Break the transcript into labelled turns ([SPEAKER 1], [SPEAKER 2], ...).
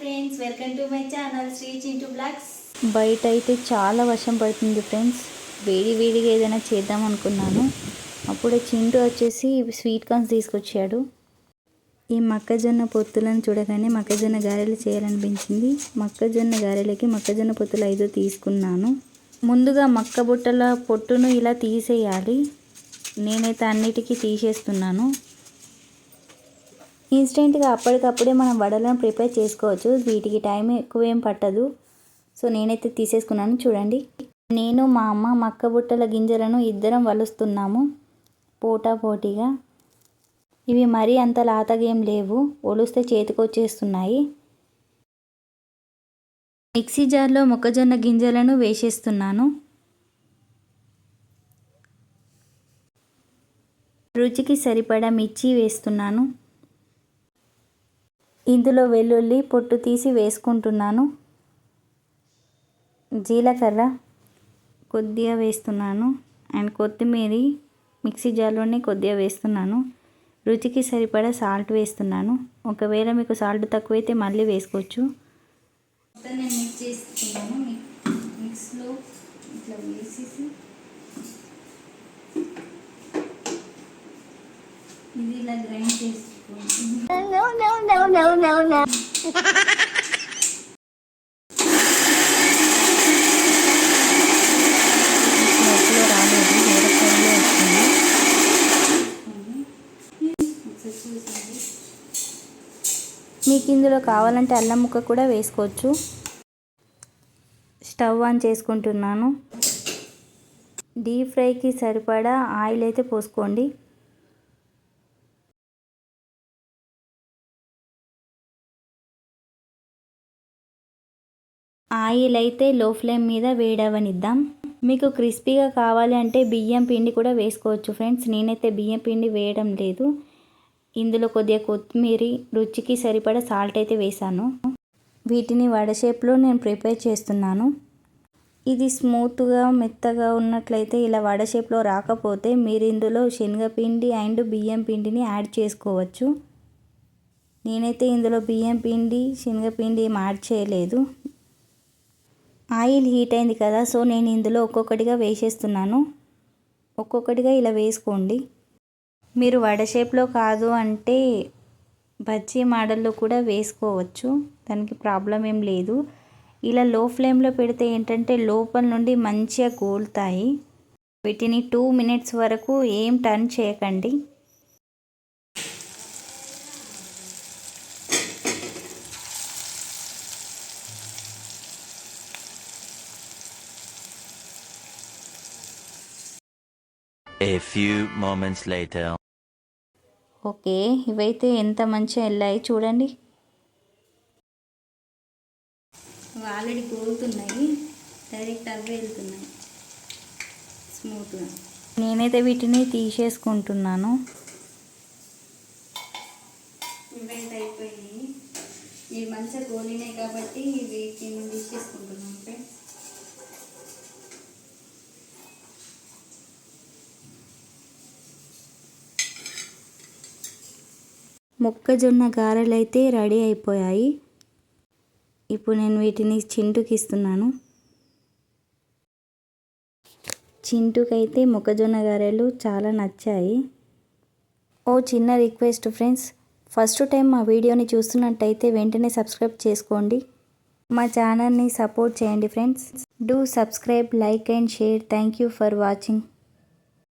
[SPEAKER 1] Friends welcome to my channel Sri Chintu vlogs
[SPEAKER 2] బయట అయితే చాలా వర్షం పడుతుంది ఫ్రెండ్స్ వేడి వేడిగా ఏదైనా చేద్దాం అనుకున్నాను. అప్పుడే చింటూ వచ్చేసి స్వీట్ కార్న్స్ తీసుకొచ్చాడు. ఈ మొక్కజొన్న పొత్తులను చూడగానే మొక్కజొన్న గారెలు చేయాలనిపించింది. మొక్కజొన్న గారెలకి మొక్కజొన్న పొత్తులు ఐదు తీసుకున్నాను. ముందుగా మక్క బుట్టల పొట్టును ఇలా తీసేయాలి. నేనైతే అన్నిటికీ తీసేస్తున్నాను. ఇన్స్టెంట్గా అప్పటికప్పుడే మనం వడలను ప్రిపేర్ చేసుకోవచ్చు. వీటికి టైం ఎక్కువ ఏం పట్టదు. సో నేనైతే తీసేసుకున్నాను. చూడండి. నేను మా అమ్మ మక్క బుట్టల గింజలను ఇద్దరం వలుస్తున్నాము. పోటా పోటీగా. ఇవి మరీ అంత లాతగా ఏం లేవు. ఒలుస్తే చేతికొచ్చేస్తున్నాయి మిక్సీ జార్లో మొక్కజొన్న గింజలను వేసేస్తున్నాను. రుచికి సరిపడా మిర్చి వేస్తున్నాను. ఇందులో వెల్లుల్లి పొట్టు తీసి వేసుకుంటున్నాను. జీలకర్ర కొద్దిగా వేస్తున్నాను. అండ్ కొత్తిమీర మిక్సీ జార్లోనే కొద్దిగా వేస్తున్నాను. రుచికి సరిపడా సాల్ట్ వేస్తున్నాను. ఒకవేళ మీకు సాల్ట్ తక్కువైతే మళ్ళీ వేసుకోవచ్చు.
[SPEAKER 1] మొత్తం నేను మిక్స్ చేసుకున్నాను మిక్స్లో ఇట్లా వేసేసి ఇది ఇలా గ్రైండ్ చేసుకుంటాను
[SPEAKER 2] మీకు ఇందులో కావాలంటే అల్లం ముక్క కూడా వేసుకోవచ్చు. స్టవ్ ఆన్ చేసుకుంటున్నాను. డీప్ ఫ్రైకి సరిపడా ఆయిల్ అయితే పోసుకోండి. ఆయిల్ అయితే లో ఫ్లేమ్ మీద వేడవనిద్దాం. మీకు క్రిస్పీగా కావాలి అంటే బియ్యం పిండి కూడా వేసుకోవచ్చు ఫ్రెండ్స్. నేనైతే బియ్యం పిండి వేయడం లేదు. ఇందులో కొద్దిగా కొత్తిమీర రుచికి సరిపడా సాల్ట్ అయితే వేసాను వీటిని వడ షేప్లో నేను ప్రిపేర్ చేస్తున్నాను. ఇది స్మూత్గా మెత్తగా ఉన్నట్లయితే ఇలా వడ షేప్లో రాకపోతే మీరు ఇందులో శనగపిండి అండ్ బియ్యం పిండిని యాడ్ చేసుకోవచ్చు. నేనైతే ఇందులో బియ్యం పిండి శనగపిండి ఏం యాడ్ చేయలేదు. ఆయిల్ హీట్ అయింది కదా సో నేను ఇందులో ఒక్కొక్కటిగా వేసేస్తున్నాను. ఒక్కొక్కటిగా ఇలా వేసుకోండి. మీరు వడ షేప్లో కాదు అంటే బజ్జీ మోడల్లో కూడా వేసుకోవచ్చు దానికి ప్రాబ్లం ఏం లేదు. ఇలా లో ఫ్లేమ్లో పెడితే ఏంటంటే లోపల నుండి మంచిగా గోల్తాయి. వీటిని టూ మినిట్స్ వరకు ఏం టర్న్ చేయకండి.
[SPEAKER 3] A few moments later.
[SPEAKER 2] Okay ఇవైతే ఎంత మంచిగా వెళ్ళాయి చూడండి.
[SPEAKER 1] ఆల్రెడీ కోరుతున్నాయి డైరెక్ట్ అవే వెళ్తున్నాయి. స్మూత్గా
[SPEAKER 2] నేనైతే వీటిని తీసేసుకుంటున్నాను.
[SPEAKER 1] ఇవైతే అయిపోయినాయి. ఇవి మంచిగా గోలినాయి కాబట్టి వీటిని తీసేసుకుంటున్నాం
[SPEAKER 2] మొక్కజొన్న గారెలు అయితే రెడీ అయిపోయాయి. ఇప్పుడు నేను వీటిని చింటుకి ఇస్తున్నాను చింటుకైతే మొక్కజొన్న గారెలు చాలా నచ్చాయి. ఓ చిన్న రిక్వెస్ట్ ఫ్రెండ్స్ ఫస్ట్ టైం మా వీడియోని చూస్తున్నట్టయితే వెంటనే సబ్స్క్రైబ్ చేసుకోండి. మా ఛానల్ని సపోర్ట్ చేయండి friends. Do subscribe like and share. Thank you for watching.